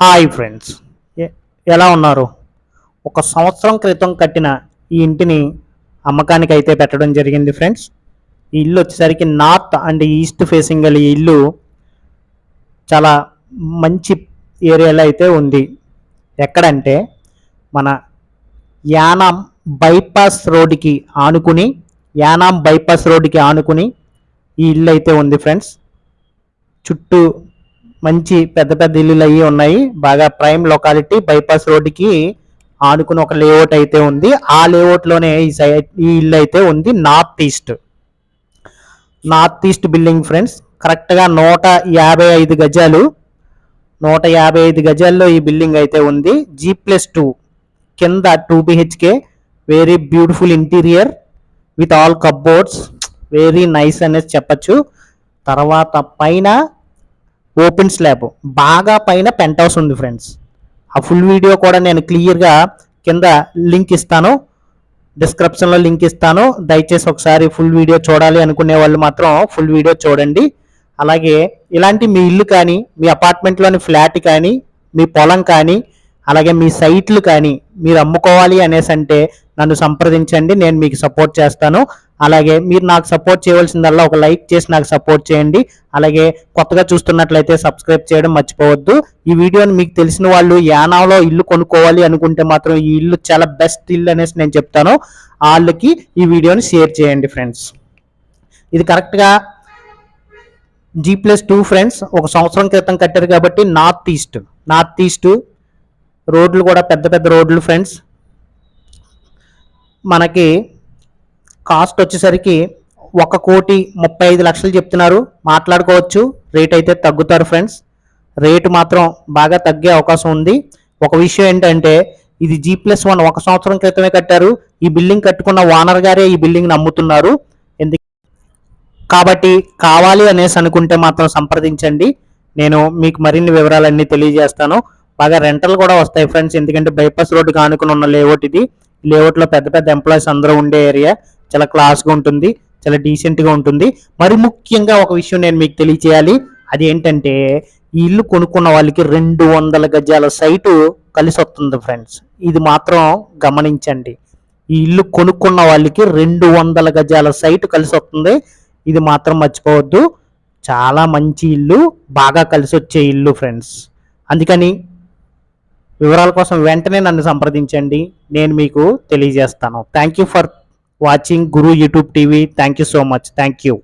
Hi friends. ఎలా ఉన్నారు? ఒక సంవత్సరం క్రితం కట్టిన ఈ ఇంటిని అమ్మకానికి అయితే పెట్టడం జరిగింది ఫ్రెండ్స్. ఈ ఇల్లు వచ్చేసరికి నార్త్ అండ్ ఈస్ట్ ఫేసింగ్ గల ఈ ఇల్లు చాలా మంచి ఏరియాలో అయితే ఉంది. ఎక్కడంటే మన యానాం బైపాస్ రోడ్డుకి ఆనుకుని యానాం బైపాస్ రోడ్డుకి ఆనుకుని ఈ ఇల్లు అయితే ఉంది ఫ్రెండ్స్. చుట్టూ మంచి పెద్ద పెద్ద ఇల్లులు అయ్యి ఉన్నాయి. బాగా ప్రైమ్ లొకాలిటీ బైపాస్ రోడ్డుకి ఆనుకుని ఒక లేఅవుట్ అయితే ఉంది. ఆ లేఅవుట్లోనే ఈ సైడ్ ఈ ఇల్లు అయితే ఉంది north east. North east building friends కరెక్ట్గా నూట యాభై ఐదు గజాలు నూట యాభై ఐదు గజాల్లో ఈ బిల్డింగ్ అయితే ఉంది. జీ ప్లస్ టూ కింద two BHK very beautiful interior with all cupboards very nice అనేది చెప్పచ్చు. తర్వాత పైన ఓపెన్ స్లాబ్. బాగా పైన పెంట్ హౌస్ ఉంది ఫ్రెండ్స్. ఆ ఫుల్ వీడియో కూడా నేను క్లియర్గా కింద లింక్ ఇస్తాను. డిస్క్రిప్షన్లో లింక్ ఇస్తాను. దయచేసి ఒకసారి ఫుల్ వీడియో చూడాలి అనుకునే వాళ్ళు మాత్రం ఫుల్ వీడియో చూడండి. అలాగే ఇలాంటి మీ ఇల్లు కానీ మీ అపార్ట్మెంట్లోని ఫ్లాట్ కానీ మీ పొలం కానీ అలాగే మీ సైట్లు కానీ మీరు అమ్ముకోవాలి అనేసి అంటే నన్ను సంప్రదించండి నేను మీకు సపోర్ట్ చేస్తాను. అలాగే మీరు నాకు సపోర్ట్ చేయవలసిందల్లా ఒక లైక్ చేసి నాకు సపోర్ట్ చేయండి. అలాగే కొత్తగా చూస్తున్నట్లయితే సబ్స్క్రైబ్ చేయడం మర్చిపోవద్దు. ఈ వీడియోని మీకు తెలిసిన వాళ్ళు యానాలో ఇల్లు కొనుక్కోవాలి అనుకుంటే మాత్రం ఈ ఇల్లు చాలా బెస్ట్ ఇల్లు అనేసి నేను చెప్తాను. వాళ్ళకి ఈ వీడియోని షేర్ చేయండి ఫ్రెండ్స్. ఇది కరెక్ట్గా జీ ప్లస్ టూ ఫ్రెండ్స్ ఒక సంవత్సరం క్రితం కట్టారు కాబట్టి నార్త్ ఈస్ట్. నార్త్ ఈస్ట్ రోడ్లు కూడా పెద్ద పెద్ద రోడ్లు ఫ్రెండ్స్ మనకి కాస్ట్ వచ్చేసరికి ఒక కోటి ముప్పై ఐదు లక్షలు చెప్తున్నారు. మాట్లాడుకోవచ్చు. రేట్ అయితే తగ్గుతారు ఫ్రెండ్స్ రేటు మాత్రం బాగా తగ్గే అవకాశం ఉంది. ఒక విషయం ఏంటంటే ఇది జీ ప్లస్ వన్ ఒక సంవత్సరం క్రితమే కట్టారు. ఈ బిల్డింగ్ కట్టుకున్న ఓనర్ గారే ఈ బిల్డింగ్ నమ్ముతున్నారు. ఎందుకు? కాబట్టి కావాలి అనేసి అనుకుంటే మాత్రం సంప్రదించండి. నేను మీకు మరిన్ని వివరాలన్నీ తెలియజేస్తాను. బాగా రెంటల్ కూడా వస్తాయి ఫ్రెండ్స్. ఎందుకంటే బైపాస్ రోడ్డు కానుకుని ఉన్న లేఅవుట్ ఇది. లేఅవుట్లో పెద్ద పెద్ద ఎంప్లాయీస్ అందరూ ఉండే ఏరియా. చాలా క్లాస్గా ఉంటుంది. చాలా డీసెంట్గా ఉంటుంది. మరి ముఖ్యంగా ఒక విషయం నేను మీకు తెలియచేయాలి. అది ఏంటంటే ఈ ఇల్లు కొనుక్కున్న వాళ్ళకి రెండు వందల గజాల సైటు కలిసి వస్తుంది ఫ్రెండ్స్. ఇది మాత్రం గమనించండి. ఈ ఇల్లు కొనుక్కున్న వాళ్ళకి రెండు వందల గజాల సైటు కలిసి వస్తుంది. ఇది మాత్రం మర్చిపోవద్దు. చాలా మంచి ఇల్లు. బాగా కలిసి వచ్చే ఇల్లు ఫ్రెండ్స్. అందుకని వివరాల కోసం వెంటనే నన్ను సంప్రదించండి. నేను మీకు తెలియజేస్తాను. Thank you for watching Guru YouTube TV thank you so much thank you